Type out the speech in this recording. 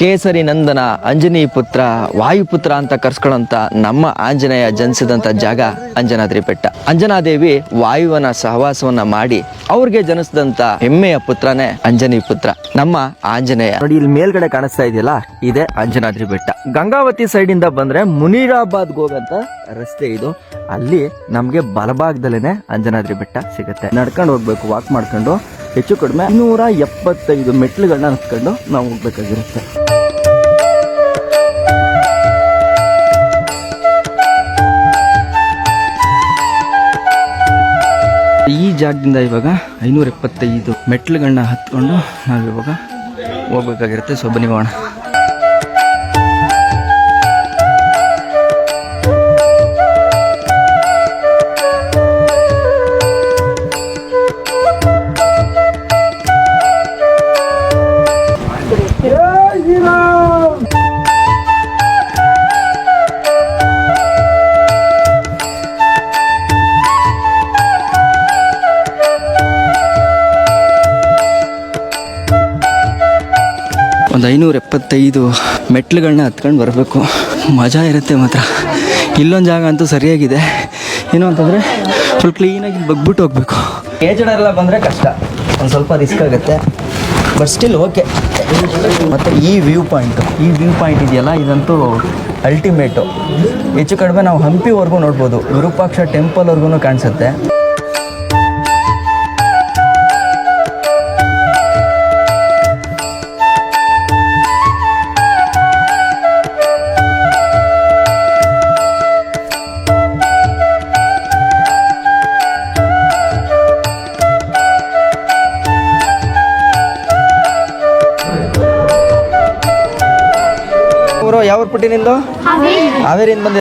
ಕೇಸರಿ ನಂದನ ಅಂಜನಿ ಪುತ್ರ, ವಾಯುಪುತ್ರ ಅಂತ ಕರ್ಸ್ಕೊಳ್ಳೋಂಥ ನಮ್ಮ ಆಂಜನೇಯ ಜನಿಸಿದಂತ ಜಾಗ ಅಂಜನಾದ್ರಿ ಬೆಟ್ಟ. ಅಂಜನಾದೇವಿ ವಾಯುವನ ಸಹವಾಸವನ್ನ ಮಾಡಿ ಅವ್ರಿಗೆ ಜನಿಸಿದಂತ ಹೆಮ್ಮೆಯ ಪುತ್ರನೇ ಅಂಜನಿ ಪುತ್ರ. ನಮ್ಮ ಆಂಜನೇಯ. ನೋಡಿ, ಇಲ್ಲಿ ಮೇಲ್ಗಡೆ ಕಾಣಿಸ್ತಾ ಇದೆಯಲ್ಲ, ಇದೆ ಅಂಜನಾದ್ರಿ ಬೆಟ್ಟ. ಗಂಗಾವತಿ ಸೈಡ್ ಇಂದ ಬಂದ್ರೆ ಮುನಿರಾಬಾದ್ ಹೋಗಂತ ರಸ್ತೆ ಇದು. ಅಲ್ಲಿ ನಮ್ಗೆ ಬಲಭಾಗದಲ್ಲೇನೆ ಅಂಜನಾದ್ರಿ ಬೆಟ್ಟ ಸಿಗುತ್ತೆ. ನಡ್ಕೊಂಡು ಹೋಗ್ಬೇಕು ವಾಕ್ ಮಾಡ್ಕೊಂಡು. ಹೆಚ್ಚು ಕಡಿಮೆ ನೂರ ಎಪ್ಪತ್ತೈದು ಮೆಟ್ಲುಗಳನ್ನ ಹತ್ಕೊಂಡು ನಾವು ಹೋಗ್ಬೇಕಾಗಿರುತ್ತೆ. ಈ ಜಾಗದಿಂದ ಇವಾಗ ಐನೂರ ಎಪ್ಪತ್ತೈದು ಮೆಟ್ಲುಗಳನ್ನ ಹತ್ಕೊಂಡು ನಾವು ಇವಾಗ ಹೋಗ್ಬೇಕಾಗಿರುತ್ತೆ ಸೊ ಹೋಗೋಣ ಒಂದು ಐನೂರ ಎಪ್ಪತ್ತೈದು ಮೆಟ್ಲುಗಳನ್ನ ಹತ್ಕೊಂಡು ಬರಬೇಕು. ಮಜಾ ಇರುತ್ತೆ ಮಾತ್ರ. ಇಲ್ಲೊಂದು ಜಾಗ ಅಂತೂ ಸರಿಯಾಗಿದೆ. ಏನು ಅಂತಂದರೆ ಫುಲ್ ಕ್ಲೀನಾಗಿ ಬಗ್ಬಿಟ್ಟು ಹೋಗ್ಬೇಕು. ಏಜಡರೆಲ್ಲ ಬಂದರೆ ಕಷ್ಟ. ಒಂದು ಸ್ವಲ್ಪ ರಿಸ್ಕ್ ಆಗುತ್ತೆ. ಬಟ್ ಸ್ಟಿಲ್ ಓಕೆ ಮತ್ತು ಈ ವ್ಯೂ ಪಾಯಿಂಟು ಈ ವ್ಯೂ ಪಾಯಿಂಟ್ ಇದೆಯಲ್ಲ? ಇದಂತೂ ಅಲ್ಟಿಮೇಟು ಹೆಚ್ಚು ಕಡಿಮೆ ನಾವು ಹಂಪಿವರೆಗೂ ನೋಡ್ಬೋದು. ವಿರೂಪಾಕ್ಷ ಟೆಂಪಲ್ವರೆಗೂ ಕಾಣಿಸುತ್ತೆ. ಅವರು ಯಾವ ಪುಟ್ಟಿನಿಂದ? ಹಾವೇರಿಯಿಂದ ಬಂದ